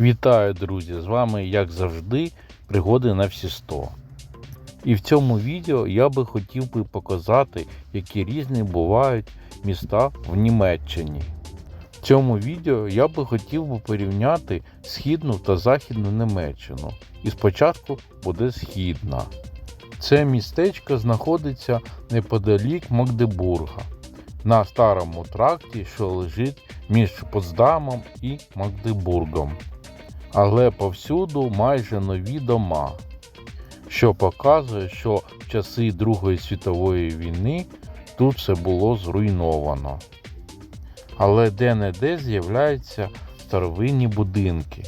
Вітаю, друзі! З вами, як завжди, пригоди на всі 100. І в цьому відео я би хотів би показати, які різні бувають міста в Німеччині. В цьому відео я би хотів би порівняти східну та західну Німеччину. І спочатку буде східна. Це містечко знаходиться неподалік Магдебурга на старому тракті, що лежить між Потсдамом і Магдебургом. Але повсюду майже нові дома, що показує, що в часи Другої світової війни тут все було зруйновано. Але де-не-де з'являються старовинні будинки.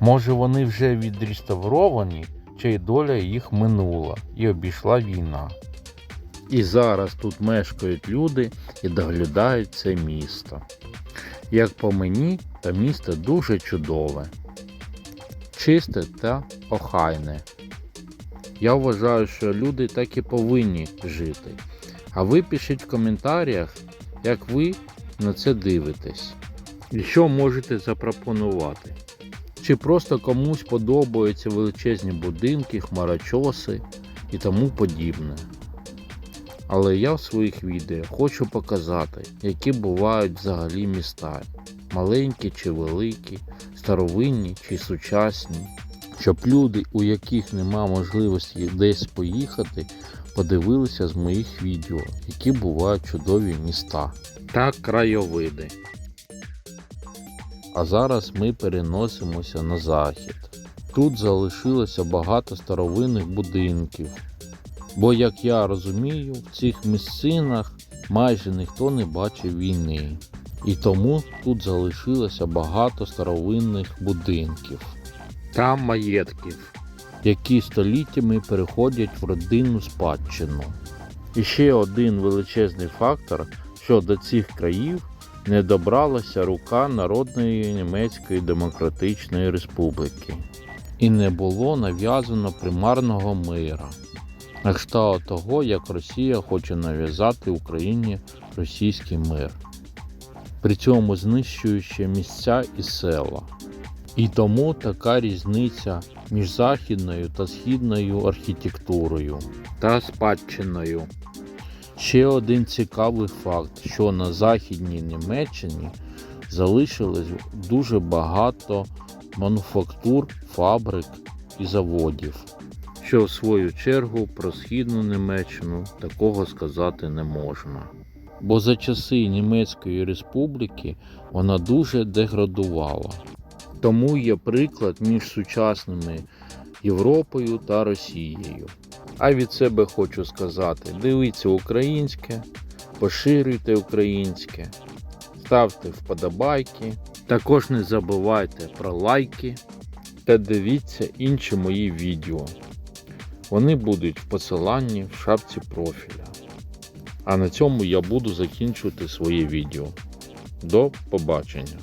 Може вони вже відреставровані, чи й доля їх минула і обійшла війна. І зараз тут мешкають люди і доглядають це місто. Як по мені, то місто дуже чудове, чисте та охайне. Я вважаю, що люди так і повинні жити. А ви пишіть в коментарях, як ви на це дивитесь. І що можете запропонувати? Чи просто комусь подобаються величезні будинки, хмарочоси і тому подібне. Але я в своїх відео хочу показати, які бувають взагалі міста, маленькі чи великі, старовинні чи сучасні, щоб люди, у яких нема можливості десь поїхати, подивилися з моїх відео, які бувають чудові міста та краєвиди. А зараз ми переносимося на захід. Тут залишилося багато старовинних будинків. Бо, як я розумію, в цих місцинах майже ніхто не бачив війни. І тому тут залишилося багато старовинних будинків та маєтків, які століттями переходять в родинну спадщину. І ще один величезний фактор, що до цих країв не добралася рука Народної Німецької Демократичної Республіки. І не було нав'язано примарного мира. На кшталт того, як Росія хоче нав'язати Україні російський мир, при цьому знищуючи місця і села. І тому така різниця між західною та східною архітектурою та спадщиною. Ще один цікавий факт, що на Західній Німеччині залишилось дуже багато мануфактур, фабрик і заводів що в свою чергу про східну Німеччину такого сказати не можна. Бо за часи Німецької республіки вона дуже деградувала. Тому є приклад між сучасними Європою та Росією. А від себе хочу сказати: дивіться українське, поширюйте українське, ставте вподобайки. Також не забувайте про лайки та дивіться інші мої відео. Вони будуть в посиланні в шапці профіля. А на цьому я буду закінчувати своє відео. До побачення!